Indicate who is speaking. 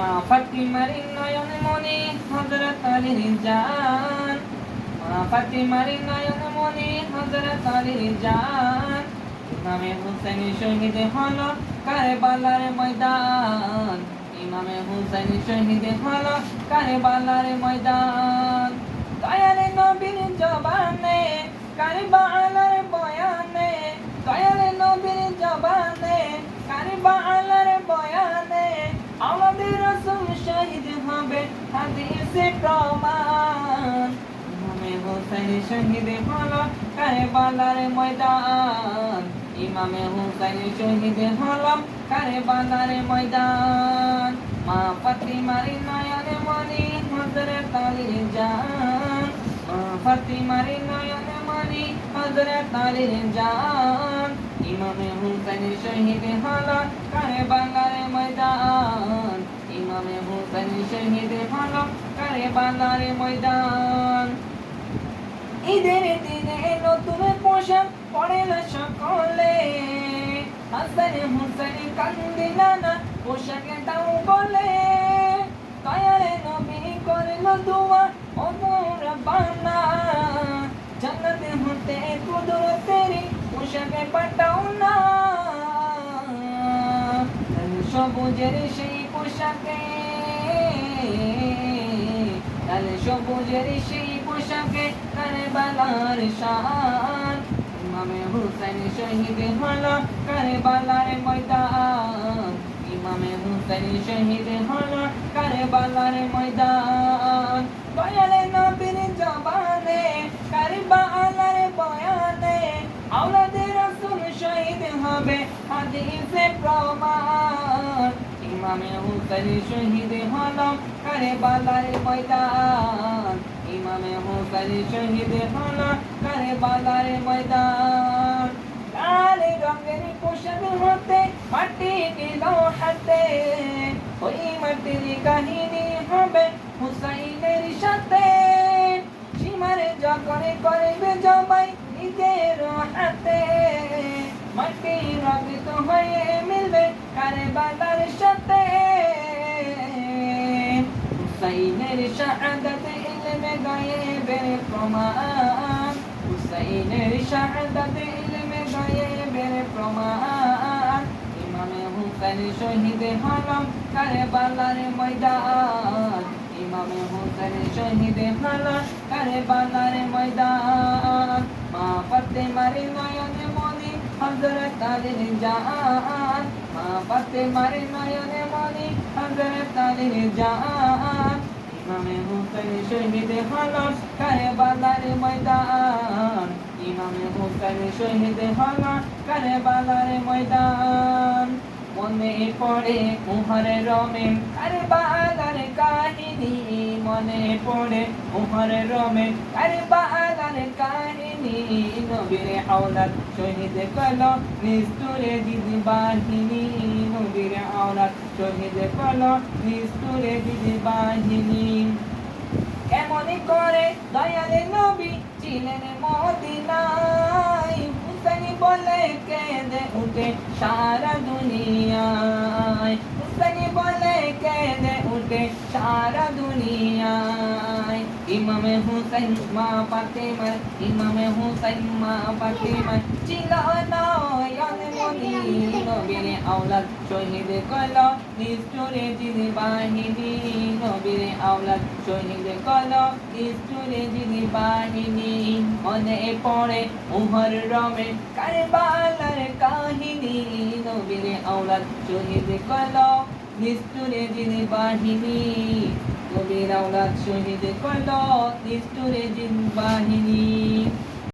Speaker 1: মা ফাতিমার নয়ন মনি হযরত আলীর জান। মা ফাতিমার নয়ন মনি হযরত আলীর জান। ইমামে হুসেন শহীদ হলো কারবালার ময়দান। ইমামে হুসেন শহীদ হলো কারবালার ময়দান। দয়ালে নবীর জবানে কারবালার হাদিসে প্রমাণ ইমামে হুসেন শহীদ হলো কারবালার ময়দান ইমামে হুসেন শহীদ হলো কারবালার ময়দান মা ফাতিমার নয়নে মনি হযরত আলীর জান মা ফাতিমার নয়নে মনি হযরত আলীর জান ইমামে হুসেন শহীদ হলো কারবালার হুসেন শহীদ হলো কারবালার ময়দান ঈদের দিনে নতুন পোশাক পরে না সকলে। হাসান হুসেন কান্দি নানা পোশাকে দাও বলে। দয়ালে নবী করল দোয়া ও মোরা বানা। জান্নাত হতে কুদরতেরি পোশাকে পাঠাও না। সবুজের সেই পোশাকে লাল সবুজের সেই পোশাকে কারবালার শান। ইমামে হুসেন শহীদ হলো কারবালার ময়দান। ইমামে হুসেন শহীদ হলো কারবালার ময়দান। দয়ালে নবীর জবানে, কারবালার বয়ানে, আওলাদে রাসূল শহীদ হবে হাদিসে প্রমাণ। ইমামে হুসেন শহীদ হলাম। হলো কারবালার ময়দান। ইমামে হুসেন শহীদ হলাম। হলো কারবালার ময়দান। লাল রঙের পোশাক হতে, মাটি নিল হাতে। ওই মাটির কাহিনী হবে হুসাইনের সাথে। সীমারে যখন করবে জবাই নিজের হাতে। মাটি রঙিত হয়ে মিলবে শাহাদাত ইলমে গায়েবের প্রমাণ হুসাইনের শাহাদাত ইলমে গায়েবের প্রমাণ ইমামে হুসেন শহীদ হলাম কারবালার ময়দান ইমামে হুসেন শহীদ হলাম কারবালার ময়দান মা ফাতেমার নয়নে মনি হযরত আলীর জান মা ফাতেমার নয়নে মনি হযরত আলীর জান ইমামে হুসেন শহীদ হলাম কারবালার ময়দান। ইমামে হুসেন শহীদ হলাম কারবালার ময়দান। মনে পড়ে কুহারে রমে কারবালার কাহিনী মনে পড়ে উহার রমে কারবালার কাহিনী নবীর আওলাদ। শহীদ কল নিষ্ঠুরে দিদি বাহিনী নবীর আওলাদ। শহীদ কল নিষ্ঠুরে দিদি বাহিনী কেমন করে দয়ালে নবী ছিলেন মদিনায়? হুসেন বলে কেঁদে উঠে সারা দুনিয়ায় হুসেন বলে কেঁদে উঠে সারা দুনিয়ায় ইমামে হুসেন মা ফাতেমার ইমামে হুসেন মা ফাতেমার ছিল নয়ন মনি নবীর আওলাদ শহীদ কল নিষ্ঠুরে যিনি বাহিনী নবীর আওলাদ শহীদ কল নিষ্ঠুরে যিনি বাহিনী মনে পড়ে উহর রমে কারবালার কাহিনী নবীর আওলাদ শহীদ কল নিষ্ঠুরে যিনি বাহিনী কবির আওলাদ শহীদ কল নিষ্ঠুরে জিন বাহিনী